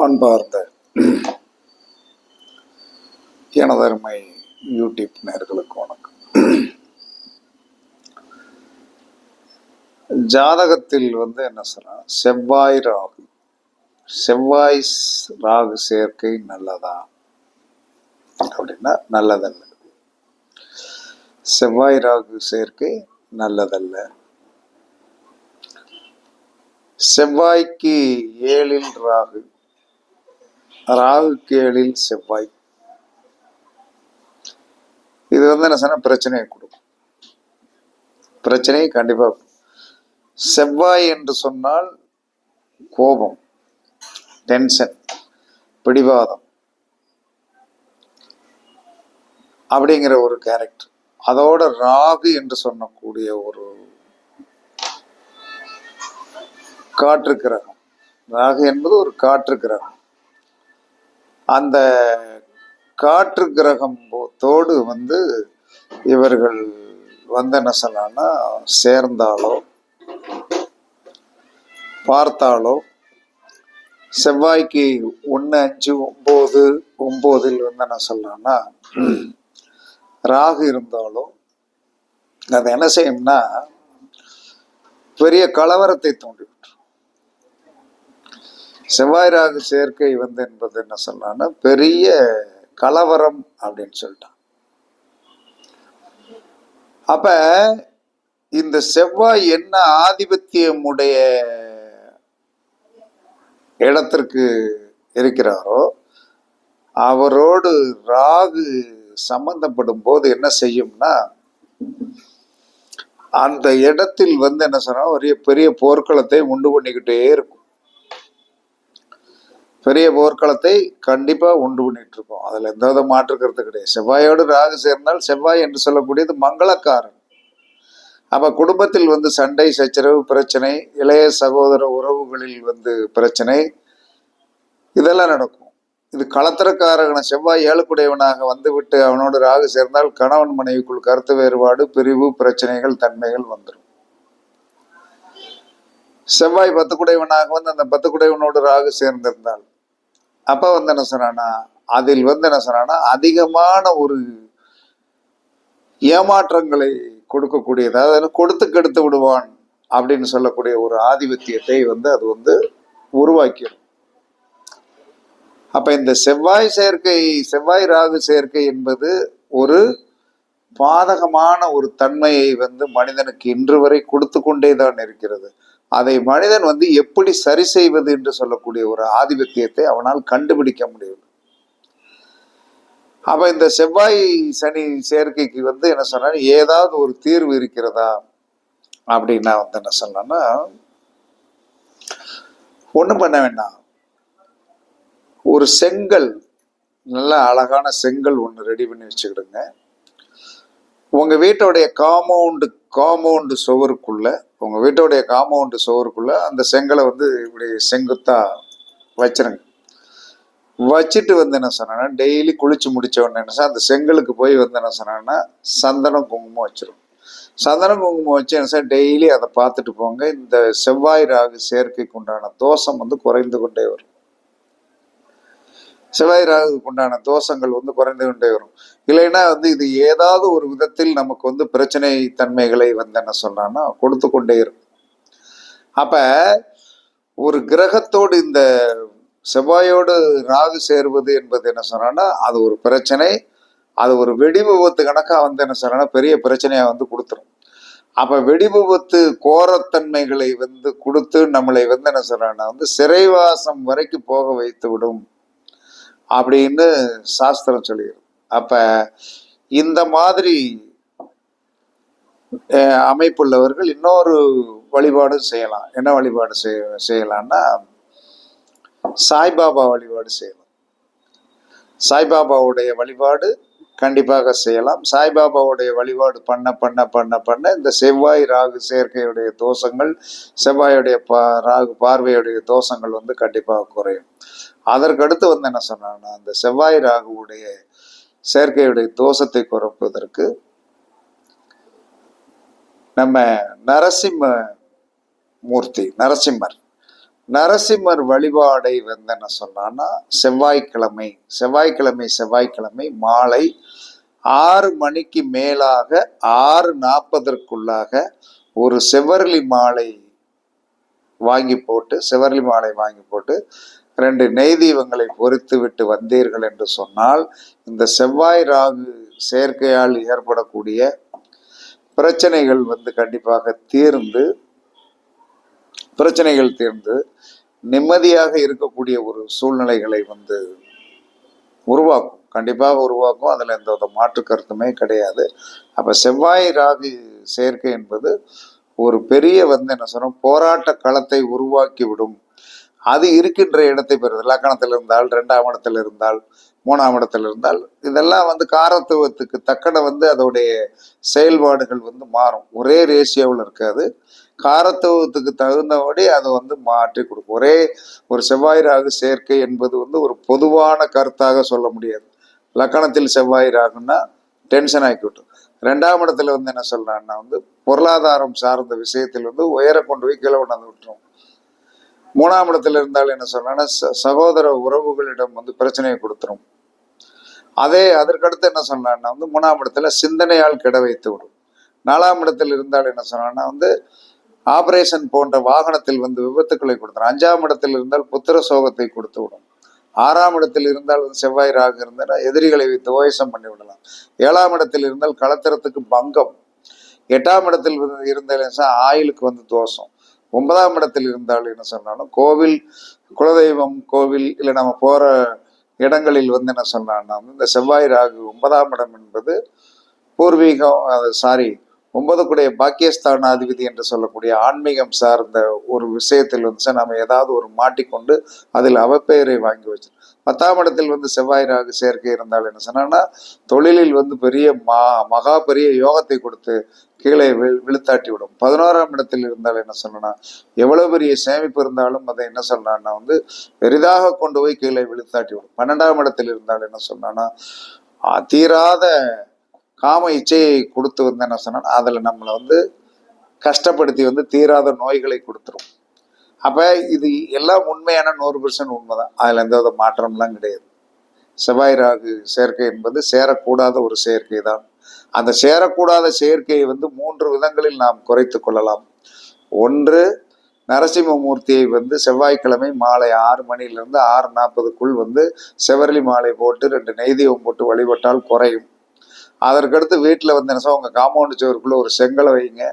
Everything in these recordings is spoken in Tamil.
அன்பார்ந்த எனதருமை யூடியூப் நேர்களுக்கு வணக்கம். ஜாதகத்தில் வந்து என்ன சொல்றாங்க செவ்வாய் ராகு. செவ்வாய் ராகு சேர்க்கை நல்லதா? அப்படின்னா நல்லதல்ல. செவ்வாய் ராகு சேர்க்கை நல்லதல்ல. செவ்வாய்க்கு ஏழில் ராகு. ராகு கேளில் செவ்வாய். இது வந்து என்ன சொன்னால் பிரச்சனையை கொடுக்கும். பிரச்சனையை கண்டிப்பா செவ்வாய் என்று சொன்னால் கோபம் டென்ஷன் பிடிவாதம் அப்படிங்கிற ஒரு கேரக்டர் அதோட ராகு என்று சொல்லக்கூடிய ஒரு காற்று கிரகம் ராகு என்பது ஒரு காற்று கிரகம் அந்த காற்று கிரகம் தோடு வந்து இவர்கள் வந்து என்ன சொல்லலாம்னா சேர்ந்தாலோ பார்த்தாலோ செவ்வாய்க்கு ஒன்று அஞ்சு ஒம்பது ஒம்போதில் வந்து என்ன சொல்லலாம்னா ராகு இருந்தாலோ அது என்ன செய்யும்னா பெரிய கலவரத்தை தூண்டிவிடும். செவ்வாய் ராகு சேர்க்கை வந்து என்பது என்ன சொன்னான்னா பெரிய கலவரம் அப்படின்னு சொல்லிட்டான். அப்ப இந்த செவ்வாய் என்ன ஆதிபத்தியமுடைய இடத்திற்கு இருக்கிறாரோ அவரோடு ராகு சம்பந்தப்படும் போது என்ன செய்யும்னா அந்த இடத்தில் வந்து என்ன சொன்னா ஒரு பெரிய போர்க்களத்தை உண்டு பண்ணிக்கிட்டே இருக்கும். பெரிய போர்க்களத்தை கண்டிப்பாக உண்டு பண்ணிட்டு இருக்கோம் அதில் எந்த வித மாற்று கருத்து கிடையாது. செவ்வாயோடு ராகு சேர்ந்தால் செவ்வாய் என்று சொல்லக்கூடியது மங்களக்காரன். அப்போ குடும்பத்தில் வந்து சண்டை சச்சரவு பிரச்சனை இளைய சகோதர உறவுகளில் வந்து பிரச்சனை இதெல்லாம் நடக்கும். இது களத்திரக்காரகன செவ்வாய் ஏழுக்குடையவனாக வந்துவிட்டு அவனோடு ராகு சேர்ந்தால் கணவன் மனைவிக்குள் கருத்து வேறுபாடு பிரிவு பிரச்சனைகள் தன்மைகள் வந்துடும் செவ்வாய் பத்து குடைவனாக வந்து அந்த பத்து குடைவனோடு ராகு சேர்ந்திருந்தாள். அப்போ வந்து என்ன சொன்னானா அதில் வந்து என்ன சொன்னானா அதிகமான ஒரு ஏமாற்றங்களை கொடுக்கக்கூடியது. அதாவது கொடுத்து கெடுத்து விடுவான் அப்படின்னு சொல்லக்கூடிய ஒரு ஆதிபத்தியத்தை வந்து அது வந்து உருவாக்கிடும் அப்ப இந்த செவ்வாய் சேர்க்கை செவ்வாய் ராகு சேர்க்கை என்பது ஒரு பாதகமான ஒரு தன்மையை வந்து மனிதனுக்கு இன்று வரை கொடுத்து கொண்டே தான் இருக்கிறது. அதை மனிதன் வந்து எப்படி சரி செய்வது என்று சொல்லக்கூடிய ஒரு ஆதிபத்தியத்தை அவனால் கண்டுபிடிக்க முடியும் அப்ப இந்த செவ்வாய் சனி சேர்க்கைக்கு வந்து என்ன சொன்னா ஏதாவது ஒரு தீர்வு இருக்கிறதா அப்படின்னா வந்து என்ன சொன்னா ஒன்றும் பண்ண வேண்டாம். ஒரு செங்கல் நல்ல அழகான செங்கல் ஒன்று ரெடி பண்ணி வச்சுக்கிடுங்க. உங்க வீட்டோடைய காம்பவுண்டு காம்பவுண்டு சுவருக்குள்ள உங்க வீட்டோடைய காம்பவுண்டு சுவருக்குள்ள அந்த செங்கலை வந்து இப்படி செங்குத்தா வச்சிருங்க. வச்சுட்டு வந்து என்ன சொன்னேன்னா டெய்லி குளிச்சு முடிச்ச உடனே என்ன சார் அந்த செங்கலுக்கு போய் வந்து என்ன சொன்னேன்னா சந்தனம் குங்குமம் வச்சிரும் சந்தனம் குங்குமம் வச்சு என்ன சார் டெய்லி அதை பார்த்துட்டு போங்க. இந்த செவ்வாய் ராகு சேர்க்கைக்கு உண்டான தோஷம் வந்து குறைந்து கொண்டே வரும். செவ்வாய் ராகுக்கு உண்டான தோஷங்கள் வந்து குறைந்து கொண்டே வரும். இல்லைன்னா வந்து இது ஏதாவது ஒரு விதத்தில் நமக்கு வந்து பிரச்சனை தன்மைகளை வந்து என்ன சொன்னான்னா கொடுத்து கொண்டே இருக்கும். அப்ப ஒரு கிரகத்தோடு இந்த செவ்வாயோடு ராகு சேருவது என்பது என்ன சொன்னா அது ஒரு பிரச்சனை. அது ஒரு வெடி விபத்து கணக்காக வந்து என்ன சொன்னா பெரிய பிரச்சனையா வந்து கொடுத்துரும். அப்ப வெடி விபத்து கோரத்தன்மைகளை வந்து கொடுத்து நம்மளை வந்து என்ன சொல்றாங்கன்னா வந்து சிறைவாசம் வரைக்கும் போக வைத்து விடும். அப்படின்னு சாஸ்திரம் சொல்லிடும் அப்ப இந்த மாதிரி அமைப்புள்ளவர்கள் இன்னொரு வழிபாடு செய்யலாம். என்ன வழிபாடு செய்ய செய்யலாம்னா சாய்பாபா வழிபாடு செய்யலாம். சாய்பாபாவுடைய வழிபாடு கண்டிப்பாக செய்யலாம். சாய்பாபாவுடைய வழிபாடு பண்ண பண்ண பண்ண பண்ண இந்த செவ்வாய் ராகு சேர்க்கையுடைய தோஷங்கள் செவ்வாயுடைய பா ராகு பார்வையுடைய தோஷங்கள் வந்து கண்டிப்பாக குறையும். அதற்கடுத்து வந்து என்ன சொன்னாங்கன்னா அந்த செவ்வாய் ராகுவுடைய செயற்கையுடைய தோஷத்தை குறைப்பதற்கு நம்ம நரசிம்ம மூர்த்தி நரசிம்மர். நரசிம்மர் வழிபாடை வந்து என்ன சொன்னான்னா செவ்வாய்க்கிழமை செவ்வாய்க்கிழமை செவ்வாய்க்கிழமை மாலை ஆறு மணிக்கு மேலாக ஆறு நாற்பதற்குள்ளாக ஒரு செவ்வரளி மாலை வாங்கி போட்டு செவ்வரளி மாலை வாங்கி போட்டு ரெண்டு நெய் தீபங்களை பொறித்து விட்டு வந்தீர்கள் என்று சொன்னால் இந்த செவ்வாய் ராகு சேர்க்கையால் ஏற்படக்கூடிய பிரச்சனைகள் வந்து கண்டிப்பாக தீர்ந்து பிரச்சனைகள் தீர்ந்து நிம்மதியாக இருக்கக்கூடிய ஒரு சூழ்நிலைகளை வந்து உருவாக்கும். கண்டிப்பாக உருவாக்கும். அதில் எந்த வித மாற்று கருத்துமே கிடையாது. அப்போ செவ்வாய் ராகு சேர்க்கை என்பது ஒரு பெரிய வந்து என்ன சொன்னோம் போராட்ட களத்தை உருவாக்கி விடும் அது இருக்கின்ற இடத்தை பெறுது. லக்கணத்தில் இருந்தால் ரெண்டாம் இடத்துல இருந்தால் மூணாம் இடத்துல இருந்தால் இதெல்லாம் வந்து காரத்துவத்துக்கு தக்கன வந்து அதோடைய செயல்பாடுகள் வந்து மாறும். ஒரே ரேஷியோவில் இருக்காது. காரத்துவத்துக்கு தகுந்தபடி அதை வந்து மாற்றி கொடுக்கும். ஒரே ஒரு செவ்வாய் ராகு சேர்க்கை என்பது வந்து ஒரு பொதுவான கருத்தாக சொல்ல முடியாது. லக்கணத்தில் செவ்வாய் ராகுன்னா டென்ஷன் ஆக்கி ரெண்டாம் இடத்துல வந்து என்ன சொல்கிறான்னா வந்து பொருளாதாரம் சார்ந்த விஷயத்தில் வந்து உயர கொண்டு போய் கீழே கொண்டாந்து விட்டுரும். மூணாம் இடத்துல இருந்தால் என்ன சொன்னா சகோதர உறவுகளிடம் வந்து பிரச்சனையை கொடுத்துரும். அதே அதற்கடுத்து என்ன சொன்னான்னா வந்து மூணாம் இடத்துல சிந்தனையால் கெட வைத்து விடும். நாலாம் இடத்தில் இருந்தால் என்ன சொன்னான்னா வந்து ஆபரேஷன் போன்ற வாகனத்தில் வந்து விபத்துக்களை கொடுத்துரும். அஞ்சாம் இடத்தில் இருந்தால் புத்திர சோகத்தை கொடுத்து விடும். ஆறாம் இடத்தில் இருந்தால் வந்து செவ்வாய் ராகு இருந்தால் எதிரிகளை வைத்து ஓயசம் பண்ணி விடலாம். ஏழாம் இடத்தில் இருந்தால் களத்திரத்துக்கு பங்கம். எட்டாம் இடத்தில் இருந்து- இருந்தால் ஆயிலுக்கு வந்து தோஷம். ஒன்பதாம் இடத்தில் இருந்தால் என்ன சொன்னாலும் கோவில் குலதெய்வம் கோவில் இல்லை நம்ம போற இடங்களில் வந்து என்ன சொன்னான்னா வந்து இந்த செவ்வாய் ராகு ஒன்பதாம் இடம் என்பது பூர்வீகம் சாரி ஒன்பதுக்குடைய பாக்கியஸ்தானாதிபதி என்று சொல்லக்கூடிய ஆன்மீகம் சார்ந்த ஒரு விஷயத்தில் வந்து சார் நம்ம ஏதாவது ஒரு மாட்டிக்கொண்டு அதில் அவப்பெயரை வாங்கி வச்சு பத்தாம் இடத்தில் வந்து செவ்வாய் ராகு சேர்க்கை இருந்தால் என்ன சொன்னா தொழிலில் வந்து பெரிய மா மகா பெரிய யோகத்தை கொடுத்து கீழே வி- விழுத்தாட்டி விடும். பதினோராம் இடத்தில் இருந்தால் என்ன சொல்லணும் எவ்வளவு பெரிய சேமிப்பு இருந்தாலும் அதை என்ன சொல்லலாம்னா வந்து பெரிதாக கொண்டு போய் கீழே விழுத்தாட்டி விடும். பன்னெண்டாம் இடத்தில் இருந்தால் என்ன சொன்னான்னா தீராத காம இச்சையை கொடுத்து வந்து என்ன அதில் நம்மளை வந்து கஷ்டப்படுத்தி வந்து தீராத நோய்களை கொடுத்துரும். அப்போ இது எல்லாம் உண்மையான நூறு பெர்ஷன் உண்மை தான் அதில் எந்த வித மாற்றம்லாம் கிடையாது. செவ்வாய் ராகு சேர்க்கை என்பது சேரக்கூடாத ஒரு சேர்க்கை தான். அந்த சேரக்கூடாத சேர்க்கையை வந்து மூன்று விதங்களில் நாம் குறைத்து கொள்ளலாம். ஒன்று நரசிம்மமூர்த்தியை வந்து செவ்வாய்க்கிழமை மாலை ஆறு மணியிலிருந்து ஆறு நாற்பதுக்குள் வந்து செவரளி மாலை போட்டு ரெண்டு நெய்தீபம் போட்டு வழிபட்டால் குறையும். அதற்கடுத்து வீட்டில் வந்து என்ன சார் உங்கள் காம்பவுண்டு சுவருக்குள்ளே ஒரு செங்கலை வைங்க.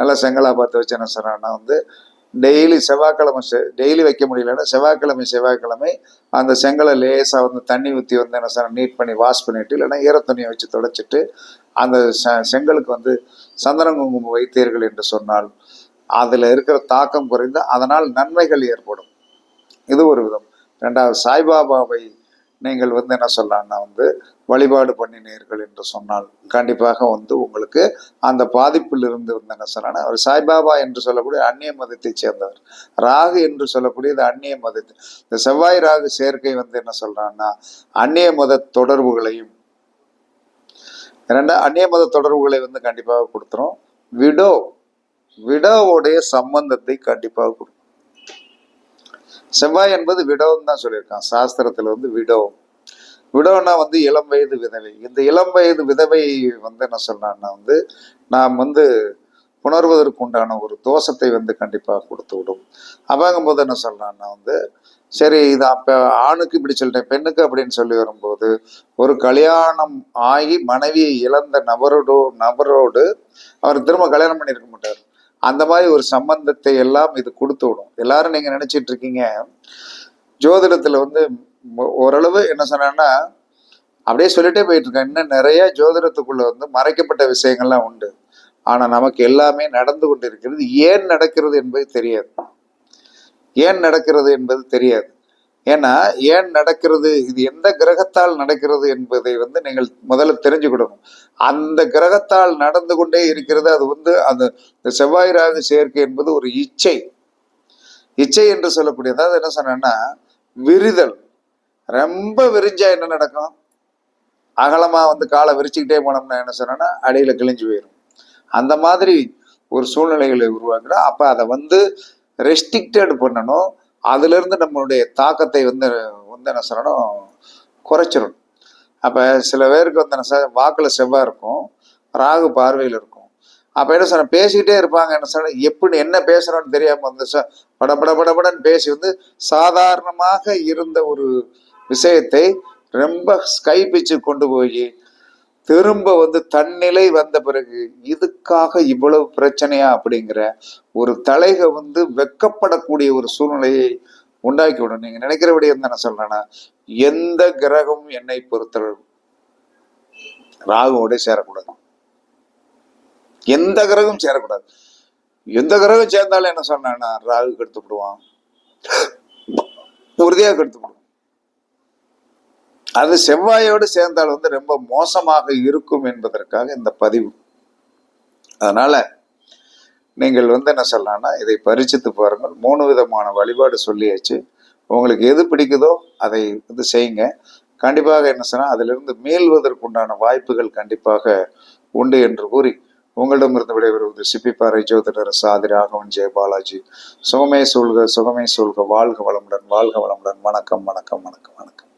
நல்லா செங்கலாக பார்த்து வச்சு என்ன சொல்கிறேன்னா வந்து டெய்லி செவ்வாய்க்கிழமை டெய்லி வைக்க முடியலன்னா செவ்வாய்க்கிழமை செவ்வாய்க்கிழமை அந்த செங்கலை லேசாக வந்து தண்ணி ஊற்றி வந்து என்ன சார் நீட் பண்ணி வாஷ் பண்ணிவிட்டு இல்லைன்னா ஈரத்துணியை வச்சு தொடச்சிட்டு அந்த செ- செங்கலுக்கு வந்து சந்தன குங்குமம் வைத்தீர்கள் என்று சொன்னால் அதில் இருக்கிற தாக்கம் குறைந்து அதனால் நன்மைகள் ஏற்படும். இது ஒரு விதம். ரெண்டாவது சாய்பாபாவை நீங்கள் வந்து என்ன சொல்லலாம்னா வந்து வழிபாடு பண்ணினீர்கள் என்று சொன்னால் கண்டிப்பாக வந்து உங்களுக்கு அந்த பாதிப்பில் இருந்து வந்து என்ன சொல்லலாம் அவர் சாய்பாபா என்று சொல்லக்கூடிய அந்நிய மதத்தை சேர்ந்தவர் ராகு என்று சொல்லக்கூடியது அந்நிய மதத்தை. இந்த செவ்வாய் ராகு சேர்க்கை வந்து என்ன சொல்றான்னா அந்நிய மத தொடர்புகளையும் இரண்டா அந்நிய மத தொடர்புகளை வந்து கண்டிப்பாக கொடுத்துரும். விடோ விடோவுடைய சம்பந்தத்தை கண்டிப்பாக கொடுக்கும். செவ்வாய் என்பது விடோன்னு தான் சொல்லியிருக்கான். சாஸ்திரத்துல வந்து விடோ. விடோனா வந்து இளம் வயது விதவை. இந்த இளம் வயது விதவை வந்து என்ன சொல்றான்னா வந்து நாம் வந்து உணர்வதற்கு உண்டான ஒரு தோஷத்தை வந்து கண்டிப்பாக கொடுத்து விடும். அப்படிங்கும்போது என்ன சொல்றான்னா வந்து சரி இது அப்போ ஆணுக்கு இப்படி சொல்லிட்டேன் பெண்ணுக்கு அப்படின்னு சொல்லி வரும்போது ஒரு கல்யாணம் ஆகி மனைவியை இழந்த நபரோடு நபரோடு அவர் திரும்ப கல்யாணம் பண்ணியிருக்க மாட்டார். அந்த மாதிரி ஒரு சம்பந்தத்தை எல்லாம் இது கொடுத்து விடும். எல்லாரும் நீங்க நினைச்சிட்டு இருக்கீங்க ஜோதிடத்துல வந்து ஓரளவு என்ன சொன்னேன்னா அப்படியே சொல்லிட்டே போயிட்டு இருக்கேன் இன்னும் நிறைய ஜோதிடத்துக்குள்ள வந்து மறைக்கப்பட்ட விஷயங்கள்லாம் உண்டு. ஆனா நமக்கு எல்லாமே நடந்து கொண்டிருக்கிறது ஏன் நடக்கிறது என்பது தெரியாது. ஏன் நடக்கிறது என்பது தெரியாது. ஏன்னா ஏன் நடக்கிறது இது எந்த கிரகத்தால் நடக்கிறது என்பதை வந்து நீங்கள் முதல்ல தெரிஞ்சுக்கிடணும். அந்த கிரகத்தால் நடந்து கொண்டே இருக்கிறது அது வந்து அந்த இந்த செவ்வாய் ராகு சேர்க்கை என்பது ஒரு இச்சை. இச்சை என்று சொல்லக்கூடிய அதாவது என்ன சொன்னேன்னா விரிதல். ரொம்ப விரிஞ்சா என்ன நடக்கும்? அகலமா வந்து காலை விரிச்சுக்கிட்டே போனோம்னா என்ன சொன்னேன்னா அடியில கிழிஞ்சு போயிடும் அந்த மாதிரி ஒரு சூழ்நிலைகளை உருவாக்குனா அப்ப அதை வந்து ரெஸ்ட்ரிக்டட் பண்ணணும். அதுல இருந்து நம்மளுடைய தாக்கத்தை வந்து வந்து என்ன சொல்லணும்? குறைச்சிடும் அப்ப சில பேருக்கு வந்து என்ன சார் வாக்குல செவ்வாய் இருக்கும். ராகு பார்வையில் இருக்கும். அப்ப என்ன சொன்ன பேசிக்கிட்டே இருப்பாங்க. என்ன சொல்ல எப்படி என்ன பேசுறோம்னு தெரியாம வந்து பட பட படபடன்னு பேசி வந்து சாதாரணமாக இருந்த ஒரு விஷயத்தை ரொம்ப கைப்பிச்சு கொண்டு போய் திரும்ப வந்து தன்னிலை வந்த பிறகு இதுக்காக இவ்வளவு பிரச்சனையா அப்படிங்கிற ஒரு தலைக வந்து வெக்கப்படக்கூடிய ஒரு சூழ்நிலையை உண்டாக்கி விடும் நீங்க நினைக்கிறபடி வந்து என்ன சொல்றேன்னா எந்த கிரகம் என்னை பொறுத்தளவு ராகுவோட சேரக்கூடாது. எந்த கிரகம் சேரக்கூடாது. எந்த கிரகம் சேர்ந்தாலும் என்ன சொன்னா ராகு கெடுத்து விடுவான். உறுதியா கெடுத்து விடுவான். அது செவ்வாயோடு சேர்ந்தால் வந்து ரொம்ப மோசமாக இருக்கும் என்பதற்காக இந்த பதிவு. அதனால நீங்கள் வந்து என்ன சொல்லலாம்னா இதை பரிச்சித்து பாருங்கள். மூணு விதமான வழிபாடு சொல்லியாச்சு. உங்களுக்கு எது பிடிக்குதோ அதை வந்து செய்யுங்க. கண்டிப்பாக என்ன சொன்னால் அதிலிருந்து மீள்வதற்குண்டான வாய்ப்புகள் கண்டிப்பாக உண்டு என்று கூறி உங்களிடமிருந்து விடைபெறுவது சிப்பிப்பாறை ஜோதிடர் சாதி ராகவன் ஜெயபாலாஜி சுகமே சூழ்க சுகமே சூழ்க. வாழ்க வளமுடன் வாழ்க வளமுடன். வணக்கம் வணக்கம் வணக்கம் வணக்கம்.